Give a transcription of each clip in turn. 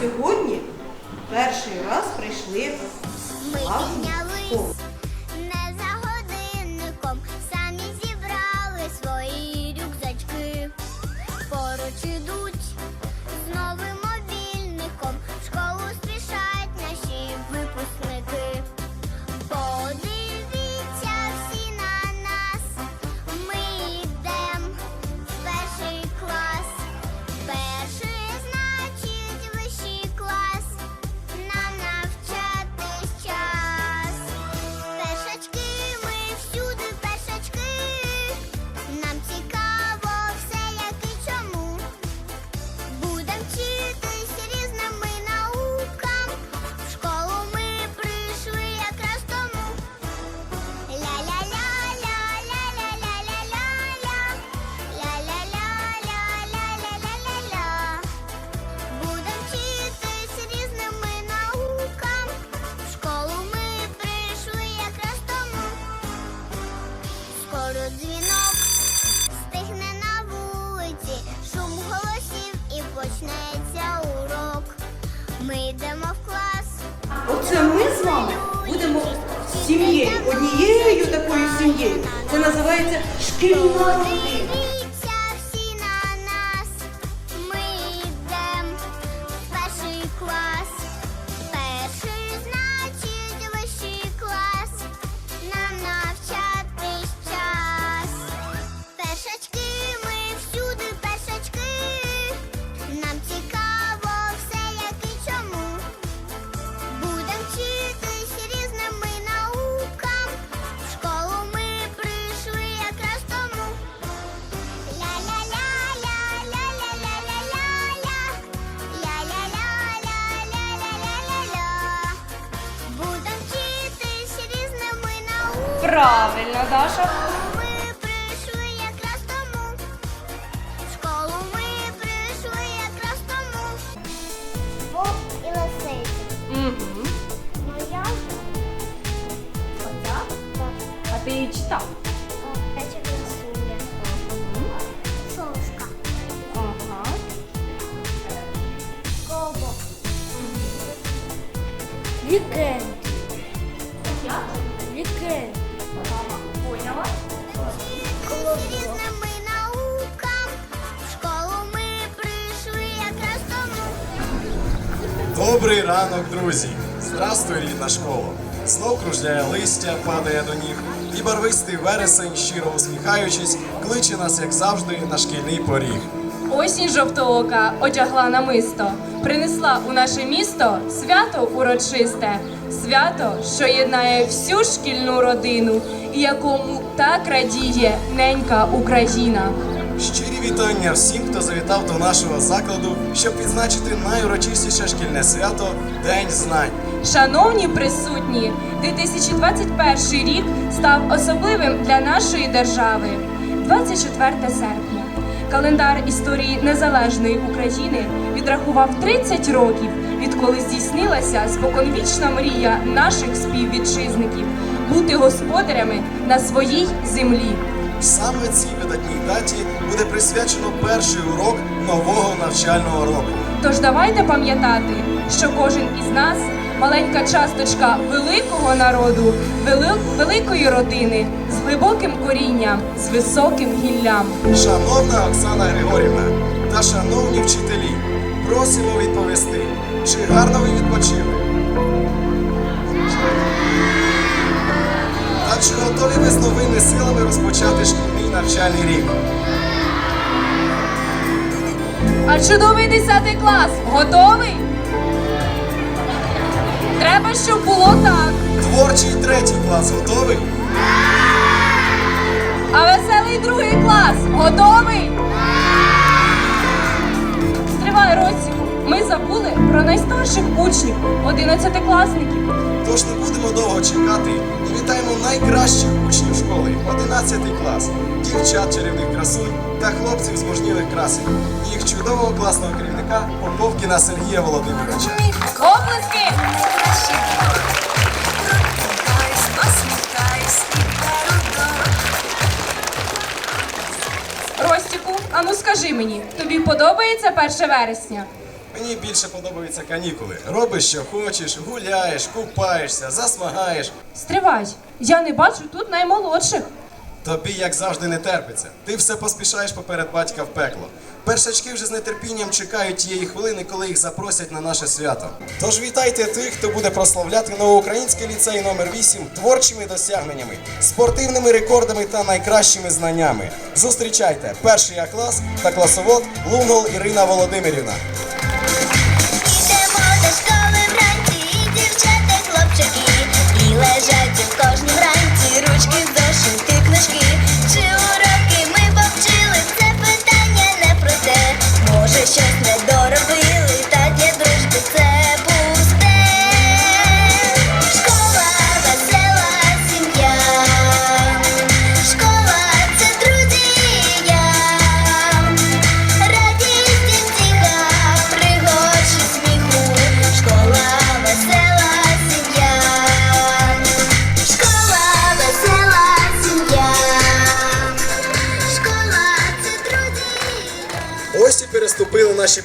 сьогодні перший раз прийшли в. 给我 Даша. Вересень, щиро усміхаючись, кличе нас, як завжди, на шкільний поріг. Осінь жовтоока одягла намисто, принесла у наше місто свято урочисте, свято, що єднає всю шкільну родину, і якому так радіє ненька Україна. Щирі вітання всім, хто завітав до нашого закладу, щоб відзначити найурочистіше шкільне свято День знань. Шановні присутні, 2021 рік став особливим для нашої держави. 24 серпня. Календар історії незалежної України відрахував 30 років, відколи здійснилася споконвічна мрія наших співвітчизників бути господарями на своїй землі. Саме цій видатній даті буде присвячено перший урок нового навчального року. Тож давайте пам'ятати, що кожен із нас маленька часточка великого народу, великої родини з глибоким корінням, з високим гіллям. Шановна Оксана Григорівна та шановні вчителі, просимо відповісти, чи гарно ви відпочили? Та чи готові ви з новими силами розпочати шкільний навчальний рік? А чудовий 10 клас готовий? Треба, щоб було так. Творчий третій клас готовий? А веселий другий клас готовий? Стривай, Росіку. Ми забули про найстарших учнів, 11-класників. Тож не будемо довго чекати і вітаємо найкращих учнів школи, 11 клас, дівчат чарівних красунь та хлопців зможнілих красень, і їх чудового класного керівника Поповкіна Сергія Володимировича. Оплески! Ростіку, а ну скажи мені, тобі подобається 1 вересня? Мені більше подобаються канікули. Робиш, що хочеш, гуляєш, купаєшся, засмагаєш. Стривай, я не бачу тут наймолодших. Тобі, як завжди, не терпиться. Ти все поспішаєш поперед батька в пекло. Першачки вже з нетерпінням чекають тієї хвилини, коли їх запросять на наше свято. Тож вітайте тих, хто буде прославляти новоукраїнський ліцей номер 8 творчими досягненнями, спортивними рекордами та найкращими знаннями. Зустрічайте перший А клас та класовод Лунгол Ірина Володимирівна. Ідемо до школи вранці, і дівчата, хлопчики, і лежать у кожній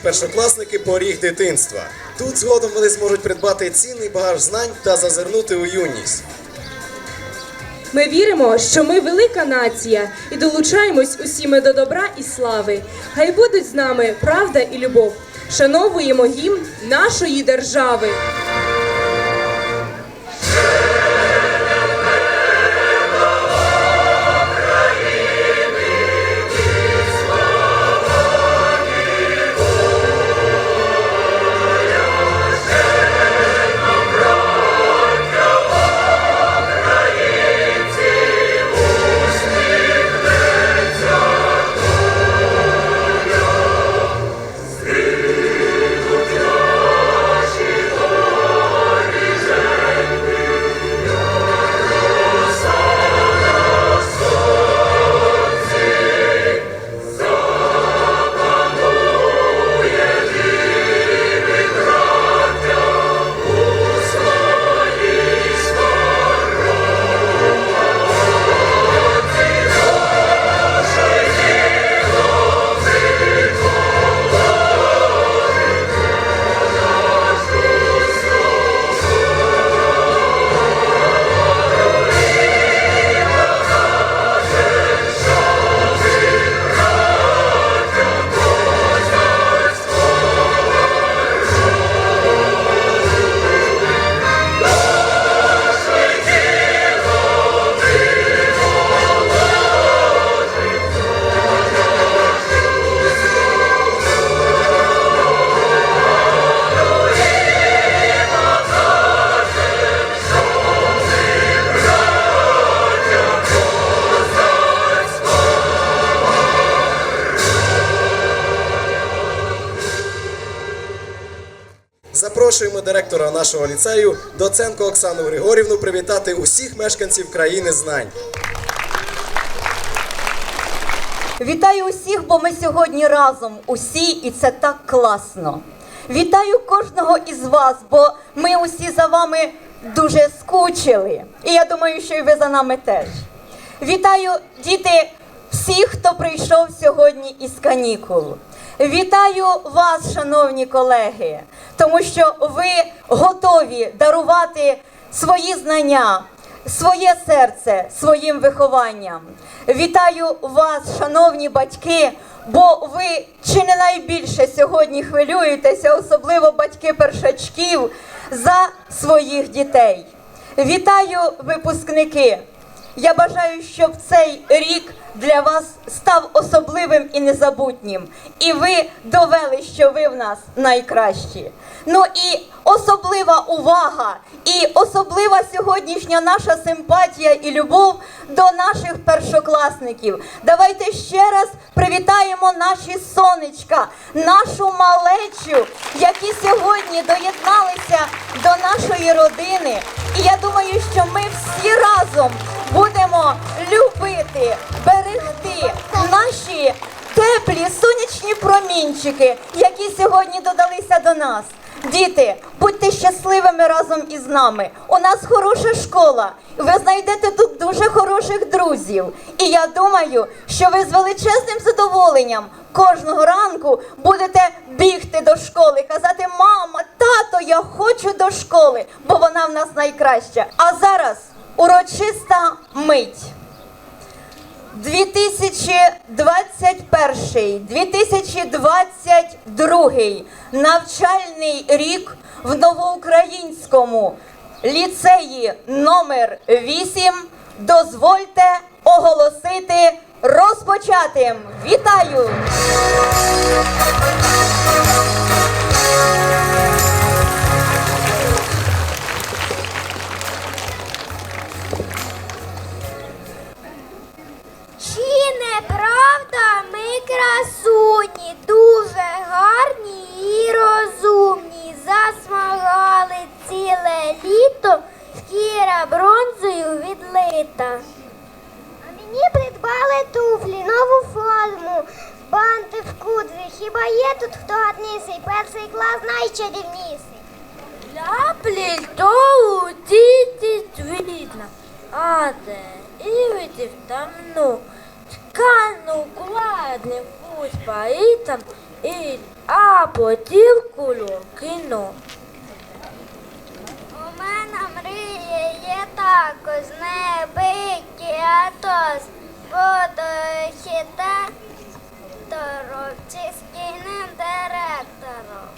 першокласники поріг дитинства. Тут згодом вони зможуть придбати цінний багаж знань та зазирнути у юність. Ми віримо, що ми велика нація і долучаємось усі ми до добра і слави. Хай будуть з нами правда і любов. Шановуємо гімн нашої держави. Запрошуємо директора нашого ліцею, доценко Оксану Григорівну, привітати усіх мешканців країни знань. Вітаю усіх, бо ми сьогодні разом усі, і це так класно. Вітаю кожного із вас, бо ми усі за вами дуже скучили. І я думаю, що і ви за нами теж. Вітаю діти всіх, хто прийшов сьогодні із канікул. Вітаю вас, шановні колеги, тому що ви готові дарувати свої знання, своє серце своїм вихованням. Вітаю вас, шановні батьки, бо ви чи не найбільше сьогодні хвилюєтеся, особливо батьки першачків, за своїх дітей. Вітаю випускники! Я бажаю, щоб цей рік для вас став особливим і незабутнім. І ви довели, що ви в нас найкращі. Ну і особлива увага, і особлива сьогоднішня наша симпатія і любов до наших першокласників. Давайте ще раз привітаємо наші сонечка, нашу малечу, які сьогодні доєдналися до нашої родини. І я думаю, що ми всі разом будемо любити, берегти наші теплі сонячні промінчики, які сьогодні додалися до нас. Діти, будьте щасливими разом із нами. У нас хороша школа. Ви знайдете тут дуже хороших друзів. І я думаю, що ви з величезним задоволенням кожного ранку будете бігти до школи, казати, мама, тато, я хочу до школи, бо вона в нас найкраща. А зараз урочиста мить. 2021-2022 навчальний рік в новоукраїнському ліцеї номер 8 дозвольте оголосити розпочатим. Вітаю! Правда ми красуні, дуже гарні і розумні, засмагали ціле літо, шкіра бронзою відлита. А мені придбали туфлі, нову форму, банти в кудрі. Хіба є тут хто гарніший? Перший клас найчарівніший. Плітову діти видно, а де івидів тамну, кладне путь поїтам, і а потім кулю кіно. У мене мрія є також небиті, а то буду архітектором чи шкільним директором.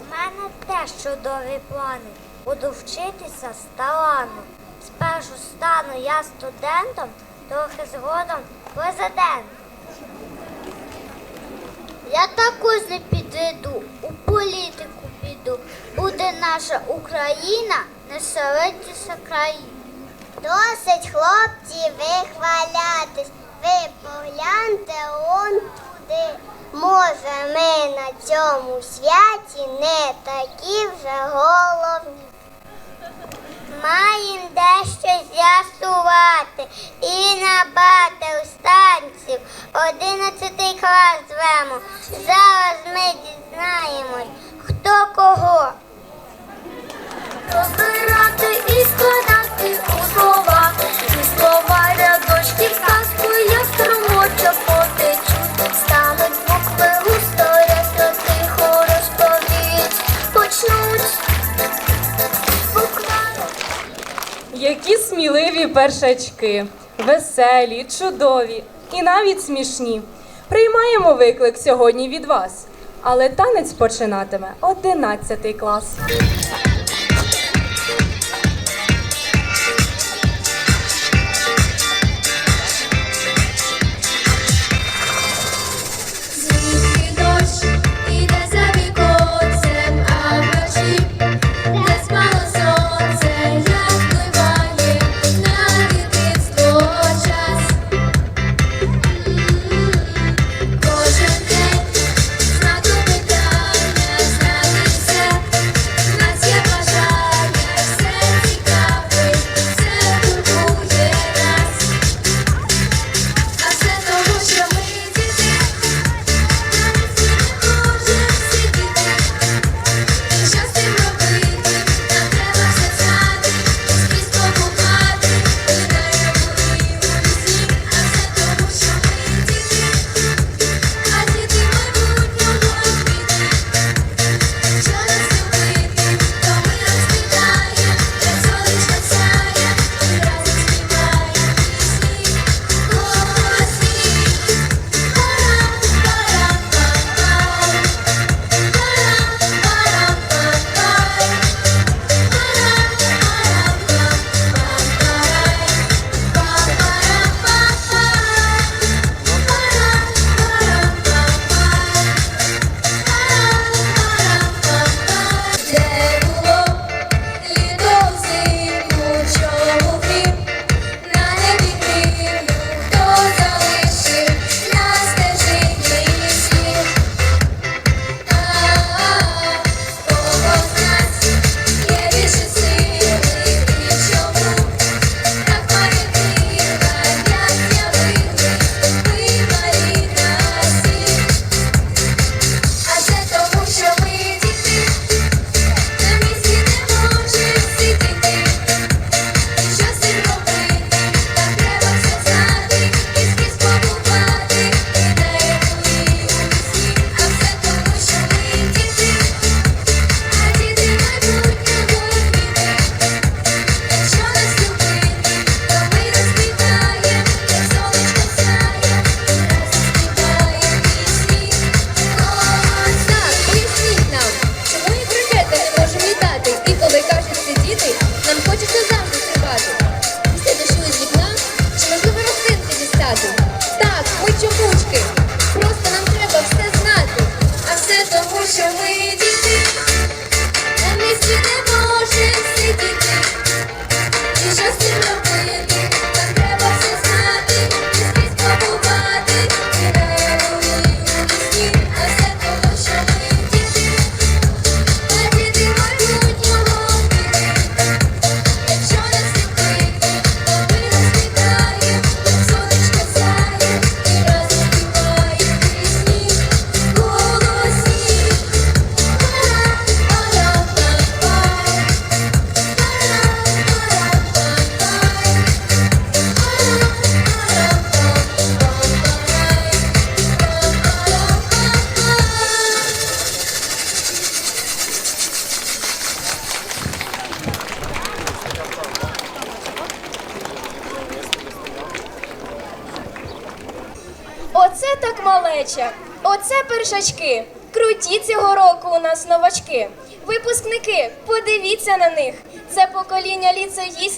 У мене теж чудові плани. Буду вчитися з талану. Спершу стану я студентом, трохи згодом президентом. Я також не підійду, у політику піду. Буде наша Україна найсолодніша країна. Досить, хлопці, вихвалятись. Ви погляньте он туди. Може, ми на цьому святі не такі вже головні. Маєм дещо з'ясувати і на батл станців. Одинадцятий клас звемо. Зараз ми дізнаємось, сміливі першачки, веселі, чудові і навіть смішні. Приймаємо виклик сьогодні від вас, але танець починатиме 11 клас.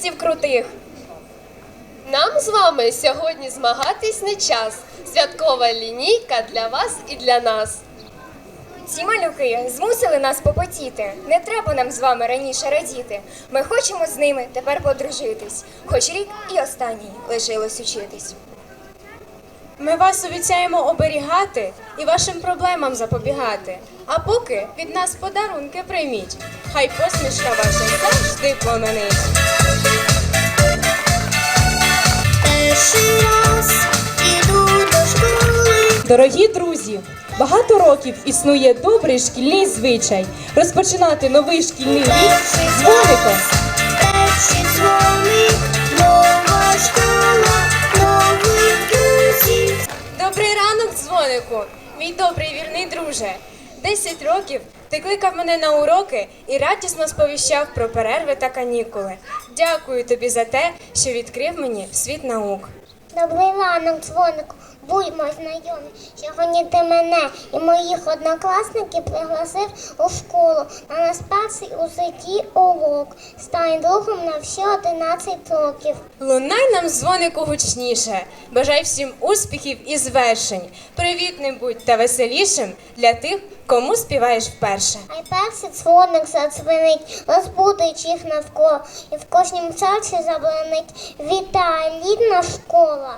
Ліцеїстів крутих. Нам з вами сьогодні змагатись не час. Святкова лінійка для вас і для нас. Ці малюки змусили нас попотіти. Не треба нам з вами раніше радіти. Ми хочемо з ними тепер подружитись. Хоч рік і останній лишилось учитись. Ми вас обіцяємо оберігати і вашим проблемам запобігати. А поки від нас подарунки прийміть. Хай посмішка ваша завжди пломенить. Перший раз іду до школи. Дорогі друзі, багато років існує добрий шкільний звичай розпочинати новий шкільний рік з дзвоником. Мій добрий вірний друже. Десять років ти кликав мене на уроки і радісно сповіщав про перерви та канікули. Дякую тобі за те, що відкрив мені світ наук. Добрий ранок, дзвонику. Будьмо знайомі. Сьогодні ти мене і моїх однокласників пригласив у школу на наш перший у житті урок. Стань другом на всі 11 років. Лунай нам дзвонику гучніше. Бажай всім успіхів і звершень. Привітним будь та веселішим для тих, кому співаєш вперше. Хай перший дзвоник задзвенить, розбудить їх навколо, і в кожнім серці забранить. Вітає рідна школа.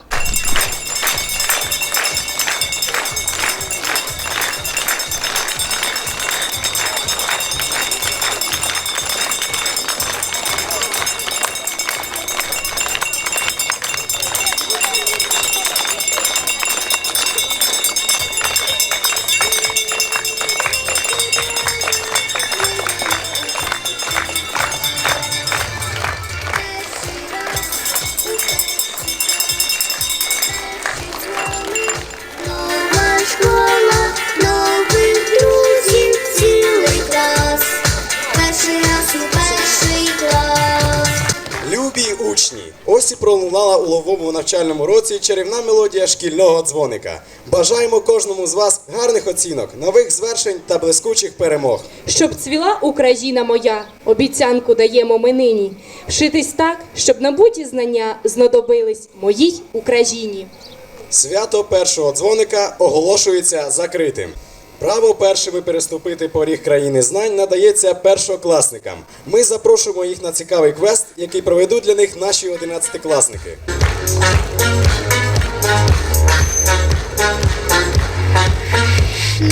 Учні! Ось і пролунала у ловому навчальному році чарівна мелодія шкільного дзвоника. Бажаємо кожному з вас гарних оцінок, нових звершень та блискучих перемог. Щоб цвіла Україна моя, обіцянку даємо ми нині. Вшитись так, щоб набуті знання знадобились моїй Україні. Свято першого дзвоника оголошується закритим. Право першими переступити поріг країни знань надається першокласникам. Ми запрошуємо їх на цікавий квест, який проведуть для них наші одинадцятикласники. Ми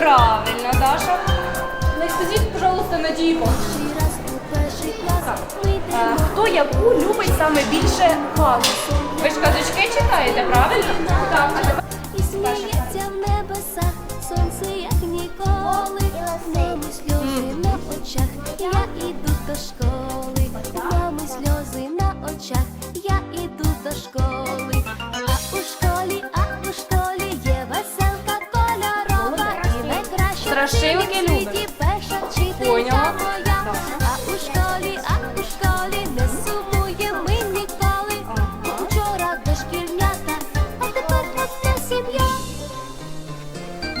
Правильно, Даша. Ну, не Скажіть, пожалуйста, Надії Бондар. Хто яку любить саме більше казок? Ви ж казочки читаєте, правильно? Так. І сміється в небесах, сонце як ніколи. В ньому сльози на очах. Я іду до школи.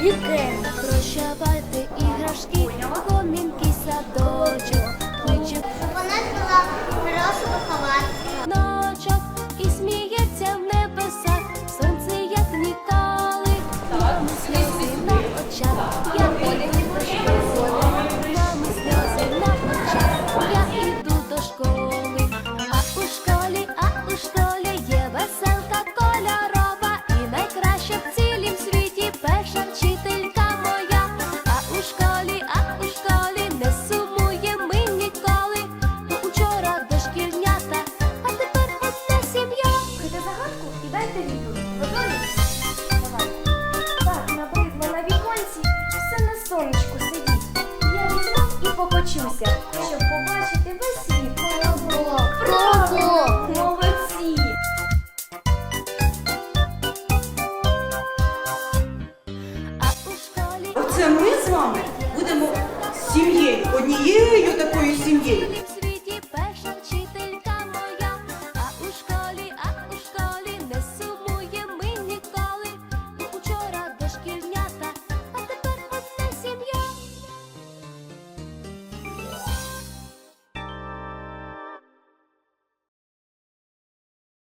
вікенд. Прощавайте іграшки, конинки садочок. Вона була хороша виховати.